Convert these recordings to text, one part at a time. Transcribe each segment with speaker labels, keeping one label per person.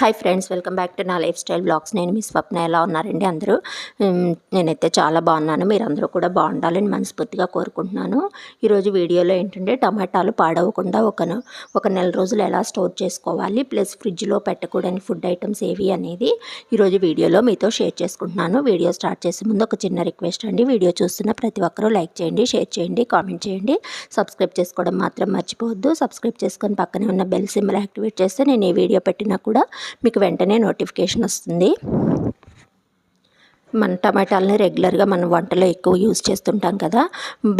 Speaker 1: Hi friends welcome back to నా lifestyle blogs నేను మీ స్వప్న ఎలా ఉన్నారండి అందరూ? నేనైతే చాలా బాగున్నాను. మీరు అందరూ కూడా బాగుండాలని మనస్ఫూర్తిగా కోరుకుంటున్నాను. ఈరోజు వీడియోలో ఏంటంటే టమాటాలు పాడవకుండా ఒక ఒక నెల రోజులు ఎలా స్టోర్ చేసుకోవాలి ప్లస్ ఫ్రిడ్జ్లో పెట్టకూడని ఫుడ్ ఐటమ్స్ ఏవి అనేది ఈరోజు వీడియోలో మీతో షేర్ చేసుకుంటున్నాను. వీడియో స్టార్ట్ చేసే ముందు ఒక చిన్న రిక్వెస్ట్ అండి. వీడియో చూస్తున్న ప్రతి ఒక్కరూ లైక్ చేయండి షేర్ చేయండి కామెంట్ చేయండి. సబ్స్క్రైబ్ చేసుకోవడం మాత్రం మర్చిపోవద్దు. సబ్స్క్రైబ్ చేసుకొని పక్కనే ఉన్న బెల్ సింబల్ యాక్టివేట్ చేస్తే నేను ఏ వీడియో పెట్టినా కూడా మీకు వెంటనే నోటిఫికేషన్ వస్తుంది. మన టమాటాలని రెగ్యులర్గా మనం వంటలో ఎక్కువ యూజ్ చేస్తుంటాం కదా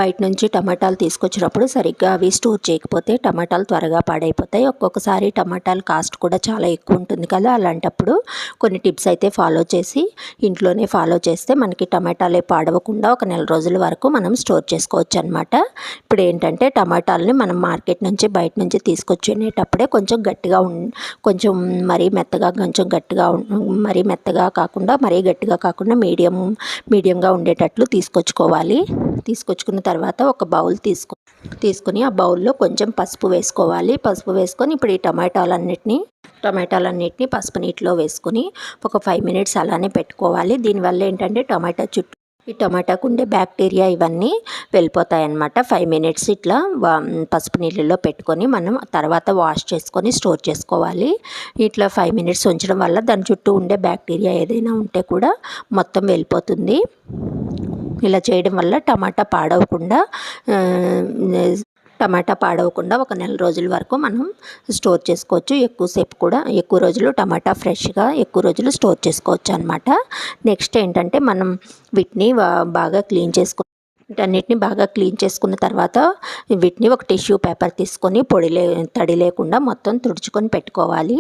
Speaker 1: బయట నుంచి టమాటాలు తీసుకొచ్చినప్పుడు సరిగ్గా అవి స్టోర్ చేయకపోతే టమాటాలు త్వరగా పాడైపోతాయి. ఒక్కొక్కసారి టమాటాలు కాస్ట్ కూడా చాలా ఎక్కువ ఉంటుంది కదా అలాంటప్పుడు కొన్ని టిప్స్ అయితే ఫాలో చేసి ఇంట్లోనే ఫాలో చేస్తే మనకి టమాటాలే పాడవకుండా ఒక నెల రోజుల వరకు మనం స్టోర్ చేసుకోవచ్చు అనమాట ఇప్పుడు ఏంటంటే టమాటాలని మనం మార్కెట్ నుంచి బయట నుంచి తీసుకొచ్చేటప్పుడే కొంచెం గట్టిగా ఉం కొంచెం మరీ మెత్తగా కొంచెం గట్టిగా మరీ మెత్తగా కాకుండా మరీ గట్టిగా కాకుండా మీడియం మీడియంగా ఉండేటట్లు తీసుకొచ్చుకోవాలి. తీసుకొచ్చుకున్న తర్వాత ఒక బౌల్ తీసుకో తీసుకుని ఆ బౌల్లో కొంచెం పసుపు వేసుకోవాలి. పసుపు వేసుకొని ఇప్పుడు ఈ టమాటాలన్నిటిని టమాటాలన్నిటిని పసుపు నీటిలో వేసుకుని ఒక ఫైవ్ మినిట్స్ అలానే పెట్టుకోవాలి. దీనివల్ల ఏంటంటే టమాటా చుట్టూ ఈ టమాటాకు ఉండే బ్యాక్టీరియా ఇవన్నీ వెళ్ళిపోతాయి అన్నమాట ఫైవ్ మినిట్స్ ఇట్లా వా- పసుపు నీళ్ళలో పెట్టుకొని మనం తర్వాత వాష్ చేసుకొని స్టోర్ చేసుకోవాలి. ఇట్లా ఫైవ్ మినిట్స్ ఉంచడం వల్ల దాని చుట్టూ ఉండే బ్యాక్టీరియా ఏదైనా ఉంటే కూడా మొత్తం వెళ్ళిపోతుంది. ఇలా చేయడం వల్ల టమాటా పాడవకుండా టమాటా పాడవకుండా ఒక నెల రోజుల వరకు మనం స్టోర్ చేసుకోవచ్చు. ఎక్కువసేపు కూడా ఎక్కువ రోజులు టమాటా ఫ్రెష్గా ఎక్కువ రోజులు స్టోర్ చేసుకోవచ్చు అనమాట నెక్స్ట్ ఏంటంటే మనం వీటిని బాగా క్లీన్ చేసుకో వీటన్నిటిని బాగా క్లీన్ చేసుకున్న తర్వాత వీటిని ఒక టిష్యూ పేపర్ తీసుకొని పొడి లే తడి లేకుండా మొత్తం తుడుచుకొని పెట్టుకోవాలి.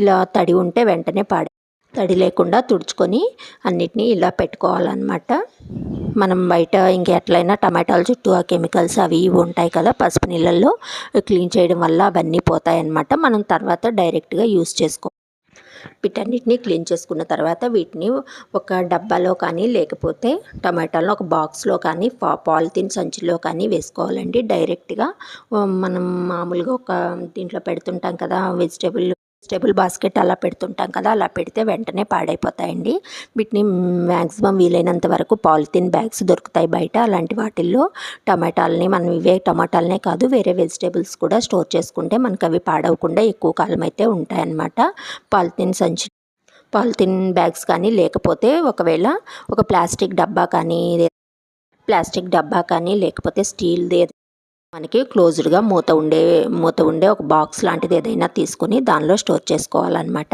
Speaker 1: ఇలా తడి ఉంటే వెంటనే పాడే తడి లేకుండా తుడుచుకొని అన్నిటినీ ఇలా పెట్టుకోవాలన్నమాట. మనం బయట ఇంక ఎట్లయినా టమాటాల చుట్టూ ఆ కెమికల్స్ అవి ఇవి ఉంటాయి కదా పసుపు నీళ్ళల్లో క్లీన్ చేయడం వల్ల అవన్నీ పోతాయన్నమాట. మనం తర్వాత డైరెక్ట్గా యూస్ చేసుకో వీటన్నిటిని క్లీన్ చేసుకున్న తర్వాత వీటిని ఒక డబ్బాలో కానీ లేకపోతే టమాటాలను ఒక బాక్స్లో కానీ పాలిథిన్ సంచిలో కానీ వేసుకోవాలండి. డైరెక్ట్గా మనం మామూలుగా ఒక దీంట్లో పెడుతుంటాం కదా వెజిటేబుల్ వెజిటేబుల్ బాస్కెట్ అలా పెడుతుంటాం కదా అలా పెడితే వెంటనే పాడైపోతాయండి. వీటిని మ్యాక్సిమం వీలైనంత వరకు పాలిథిన్ బ్యాగ్స్ దొరుకుతాయి బయట. అలాంటి వాటిల్లో టమాటాలని మనం ఇవే టమాటాలనే కాదు వేరే వెజిటేబుల్స్ కూడా స్టోర్ చేసుకుంటే మనకు అవి పాడవకుండా ఎక్కువ కాలం అయితే ఉంటాయన్నమాట. పాలిథిన్ సంచి పాలిథిన్ బ్యాగ్స్ కానీ లేకపోతే ఒకవేళ ఒక ప్లాస్టిక్ డబ్బా కానీ ప్లాస్టిక్ డబ్బా కానీ లేకపోతే స్టీల్ది మనకి క్లోజ్డ్గా మూత ఉండే మూత ఉండే ఒక బాక్స్ లాంటిది ఏదైనా తీసుకుని దానిలో స్టోర్ చేసుకోవాలన్నమాట.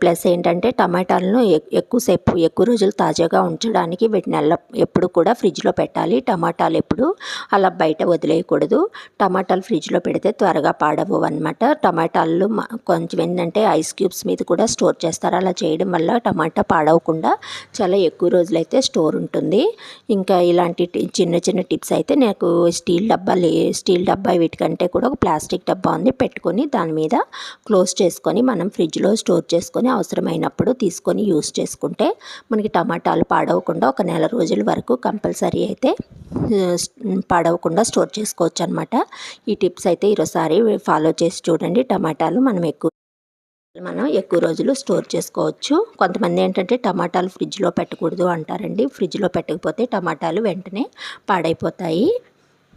Speaker 1: ప్లస్ ఏంటంటే టమాటాలను ఎక్కువసేపు ఎక్కువ రోజులు తాజాగా ఉంచడానికి వీటిని ఎల్ల ఎప్పుడు కూడా ఫ్రిడ్జ్లో పెట్టాలి. టమాటాలు ఎప్పుడు అలా బయట వదిలేయకూడదు. టమాటాలు ఫ్రిడ్జ్లో పెడితే త్వరగా పాడవు అనమాట టమాటాలు కొంచెం ఏంటంటే ఐస్ క్యూబ్స్ మీద కూడా స్టోర్ చేస్తారు. అలా చేయడం వల్ల టమాటా పాడవకుండా చాలా ఎక్కువ రోజులైతే స్టోర్ ఉంటుంది. ఇంకా ఇలాంటి చిన్న చిన్న టిప్స్ అయితే నాకు స్టీల్ డబ్బాలి స్టీల్ డబ్బా వీటికంటే కూడా ఒక ప్లాస్టిక్ డబ్బా ఉంది. పెట్టుకొని దాని మీద క్లోజ్ చేసుకొని మనం ఫ్రిడ్జ్లో స్టోర్ చేసుకొని అవసరమైనప్పుడు తీసుకొని యూస్ చేసుకుంటే మనకి టమాటాలు పాడవకుండా ఒక నెల రోజుల వరకు కంపల్సరీ అయితే పాడవకుండా స్టోర్ చేసుకోవచ్చు అనమాట ఈ టిప్స్ అయితే ఈరోసారి ఫాలో చేసి చూడండి. టమాటాలు మనం ఎక్కువ మనం ఎక్కువ రోజులు స్టోర్ చేసుకోవచ్చు. కొంతమంది ఏంటంటే టమాటాలు ఫ్రిడ్జ్లో పెట్టకూడదు అంటారండి. ఫ్రిడ్జ్లో పెట్టకపోతే టమాటాలు వెంటనే పాడైపోతాయి.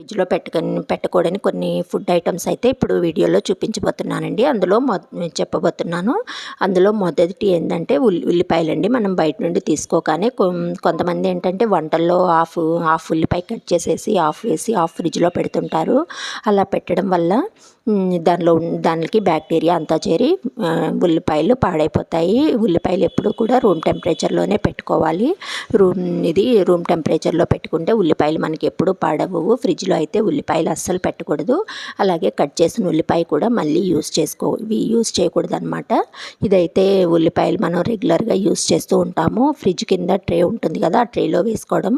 Speaker 1: ఫ్రిడ్జ్లో పెట్టుకొని పెట్టకూడని కొన్ని ఫుడ్ ఐటమ్స్ అయితే ఇప్పుడు వీడియోలో చూపించబోతున్నానండి. అందులో మొ చెప్పబోతున్నాను. అందులో మొదటి ఏంటంటే ఉల్లి ఉల్లిపాయలండి. మనం బయట నుండి తీసుకోగానే కొం- కొంతమంది ఏంటంటే వంటల్లో హాఫ్ హాఫ్ ఉల్లిపాయ కట్ చేసేసి హాఫ్ వేసి హాఫ్ ఫ్రిడ్జ్లో పెడుతుంటారు. అలా పెట్టడం వల్ల దానిలో దానికి బ్యాక్టీరియా అంతా చేరి ఉల్లిపాయలు పాడైపోతాయి. ఉల్లిపాయలు ఎప్పుడు కూడా రూమ్ టెంపరేచర్లోనే పెట్టుకోవాలి. రూమ్ ఇది రూమ్ టెంపరేచర్లో పెట్టుకుంటే ఉల్లిపాయలు మనకి ఎప్పుడు పాడవు. ఫ్రిడ్జ్లో అయితే ఉల్లిపాయలు అస్సలు పెట్టకూడదు. అలాగే కట్ చేసిన ఉల్లిపాయ కూడా మళ్ళీ యూస్ చేసుకో ఇవి యూస్ చేయకూడదు అనమాట ఇదైతే ఉల్లిపాయలు మనం రెగ్యులర్గా యూస్ చేస్తూ ఉంటాము. ఫ్రిడ్జ్ కింద ట్రే ఉంటుంది కదా ఆ ట్రేలో వేసుకోవడం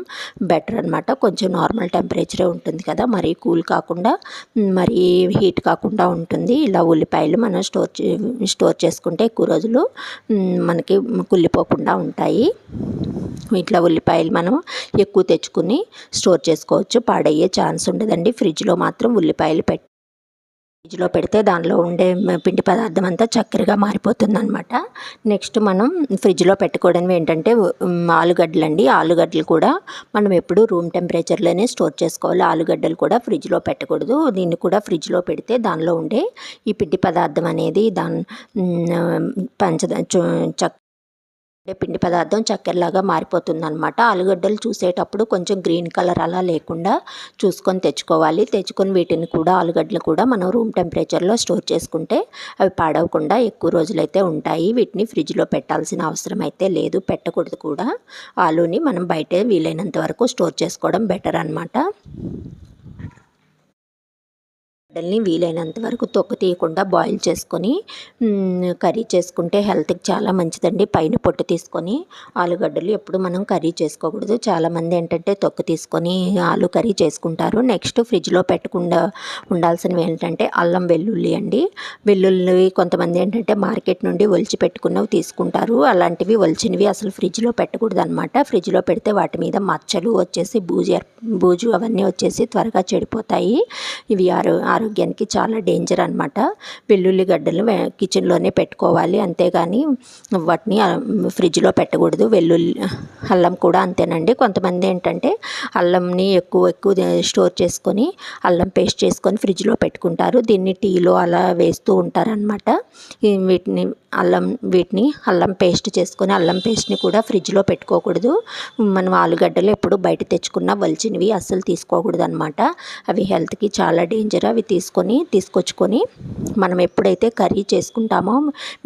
Speaker 1: బెటర్ అనమాట కొంచెం నార్మల్ టెంపరేచరే ఉంటుంది కదా మరీ కూల్ కాకుండా మరీ హీట్ కాకుండా ఉంటుంది. ఇలా ఉల్లిపాయలు మనం స్టోర్ చే స్టోర్ చేసుకుంటే ఎక్కువ రోజులు మనకి కుళ్ళిపోకుండా ఉంటాయి. ఇట్లా ఉల్లిపాయలు మనం ఎక్కువ తెచ్చుకుని స్టోర్ చేసుకోవచ్చు. పాడయ్యే ఛాన్స్ ఉండదండి. ఫ్రిడ్జ్లో మాత్రం ఉల్లిపాయలు పెట్ ఫ్రిడ్జ్లో పెడితే దానిలో ఉండే పిండి పదార్థం అంతా చక్కెరగా మారిపోతుంది అనమాట నెక్స్ట్ మనం ఫ్రిడ్జ్లో పెట్టుకోవడం ఏంటంటే ఆలుగడ్డలు అండి. ఆలుగడ్డలు కూడా మనం ఎప్పుడు రూమ్ టెంపరేచర్లోనే స్టోర్ చేసుకోవాలి. ఆలుగడ్డలు కూడా ఫ్రిడ్జ్లో పెట్టకూడదు. దీన్ని కూడా ఫ్రిడ్జ్లో పెడితే దానిలో ఉండే ఈ పిండి పదార్థం అనేది దాని పంచ చక్ అంటే పిండి పదార్థం చక్కెరలాగా మారిపోతుందనమాట ఆలుగడ్డలు చూసేటప్పుడు కొంచెం గ్రీన్ కలర్ అలా లేకుండా చూసుకొని తెచ్చుకోవాలి. తెచ్చుకొని వీటిని కూడా ఆలుగడ్డలు కూడా మనం రూమ్ టెంపరేచర్లో స్టోర్ చేసుకుంటే అవి పాడవకుండా ఎక్కువ రోజులైతే ఉంటాయి. వీటిని ఫ్రిడ్జ్లో పెట్టాల్సిన అవసరం అయితే లేదు. పెట్టకూడదు కూడా. ఆలుని మనం బయటే వీలైనంత వరకు స్టోర్ చేసుకోవడం బెటర్ అనమాట గడ్డల్ని వీలైనంత వరకు తొక్క తీయకుండా బాయిల్ చేసుకొని కర్రీ చేసుకుంటే హెల్త్కి చాలా మంచిదండి. పైన పొట్టు తీసుకొని ఆలుగడ్డలు ఎప్పుడు మనం కర్రీ చేసుకోకూడదు. చాలామంది ఏంటంటే తొక్క తీసుకొని ఆలు కర్రీ చేసుకుంటారు. నెక్స్ట్ ఫ్రిడ్జ్లో పెట్టకుండా ఉండాల్సినవి ఏంటంటే అల్లం వెల్లుల్లి అండి. వెల్లుల్లి కొంతమంది ఏంటంటే మార్కెట్ నుండి ఒలిచి పెట్టుకున్నవి తీసుకుంటారు. అలాంటివి ఒలిచినవి అసలు ఫ్రిడ్జ్లో పెట్టకూడదు అనమాట ఫ్రిడ్జ్లో పెడితే వాటి మీద మచ్చలు వచ్చేసి బూజు బూజు అవన్నీ వచ్చేసి త్వరగా చెడిపోతాయి. ఇవి ఆరు ఆరోగ్యానికి చాలా డేంజర్ అనమాట వెల్లుల్లి గడ్డలు కిచెన్లోనే పెట్టుకోవాలి. అంతేగాని వాటిని ఫ్రిడ్జ్లో పెట్టకూడదు. వెల్లుల్లి అల్లం కూడా అంతేనండి. కొంతమంది ఏంటంటే అల్లంని ఎక్కువ ఎక్కువ స్టోర్ చేసుకొని అల్లం పేస్ట్ చేసుకొని ఫ్రిడ్జ్లో పెట్టుకుంటారు. దీన్ని టీలో అలా వేస్తూ ఉంటారనమాట వీటిని అల్లం వీటిని అల్లం పేస్ట్ చేసుకొని అల్లం పేస్ట్ని కూడా ఫ్రిడ్జ్లో పెట్టుకోకూడదు. మనం ఆలుగడ్డలు ఎప్పుడు బయట తెచ్చుకున్న వలిచినవి అస్సలు తీసుకోకూడదు అనమాట అవి హెల్త్కి చాలా డేంజర్. అవి తీసుకొని తీసుకొచ్చుకొని మనం ఎప్పుడైతే కర్రీ చేసుకుంటామో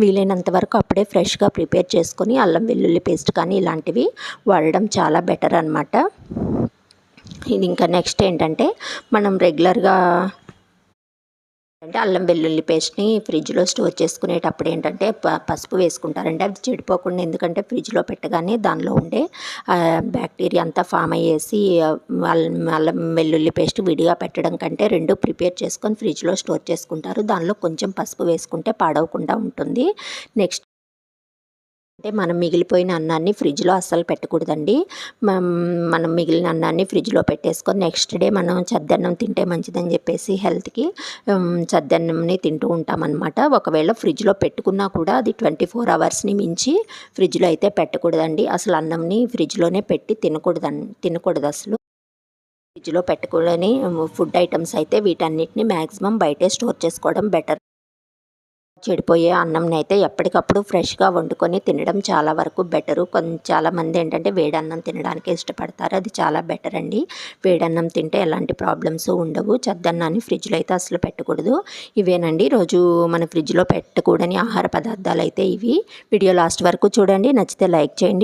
Speaker 1: వీలైనంత వరకు అప్పుడే ఫ్రెష్గా ప్రిపేర్ చేసుకొని అల్లం వెల్లుల్లి పేస్ట్ కానీ ఇలాంటివి వాడడం చాలా బెటర్ అనమాట ఇది ఇంకా నెక్స్ట్ ఏంటంటే మనం రెగ్యులర్గా అంటే అల్లం వెల్లుల్లి పేస్ట్ని ఫ్రిడ్జ్లో స్టోర్ చేసుకునేటప్పుడు ఏంటంటే ప- పసుపు వేసుకుంటారండి. అది చెడిపోకుండా ఎందుకంటే ఫ్రిడ్జ్లో పెట్టగానే దానిలో ఉండే బ్యాక్టీరియా అంతా ఫామ్ అయ్యేసి అల్లం వెల్లుల్లి పేస్ట్ విడిగా పెట్టడం కంటే రెండు ప్రిపేర్ చేసుకొని ఫ్రిడ్జ్లో స్టోర్ చేసుకుంటారు. దానిలో కొంచెం పసుపు వేసుకుంటే పాడవకుండా ఉంటుంది. నెక్స్ట్ అంటే మనం మిగిలిపోయిన అన్నాన్ని ఫ్రిడ్జ్లో అస్సలు పెట్టకూడదండి. మనం మిగిలిన అన్నాన్ని ఫ్రిడ్జ్లో పెట్టేసుకొని నెక్స్ట్ డే మనం చద్దన్నం తింటే మంచిదని చెప్పేసి హెల్త్కి చద్దన్నంని తింటూ ఉంటామన్నమాట. ఒకవేళ ఫ్రిడ్జ్లో పెట్టుకున్నా కూడా అది ట్వంటీ ఫోర్ అవర్స్ని మించి ఫ్రిడ్జ్లో అయితే పెట్టకూడదండి. అసలు అన్నంని ఫ్రిడ్జ్లోనే పెట్టి తినకూడదండి తినకూడదు అసలు. ఫ్రిడ్జ్లో పెట్టుకోలేని ఫుడ్ ఐటమ్స్ అయితే వీటన్నిటిని మ్యాక్సిమం బయటే స్టోర్ చేసుకోవడం బెటర్. చెడిపోయే అన్నంని అయితే ఎప్పటికప్పుడు ఫ్రెష్గా వండుకొని తినడం చాలా వరకు బెటరు. కొంచెం చాలామంది ఏంటంటే వేడన్నం తినడానికి ఇష్టపడతారు. అది చాలా బెటర్ అండి. వేడన్నం తింటే ఎలాంటి ప్రాబ్లమ్స్ ఉండవు. చద్దన్నాన్ని ఫ్రిడ్జ్లో అయితే అసలు పెట్టకూడదు. ఇవేనండి. రోజు మన ఫ్రిడ్జ్లో పెట్టకూడని ఆహార పదార్థాలు అయితే ఇవి. వీడియో లాస్ట్ వరకు చూడండి. నచ్చితే లైక్ చేయండి.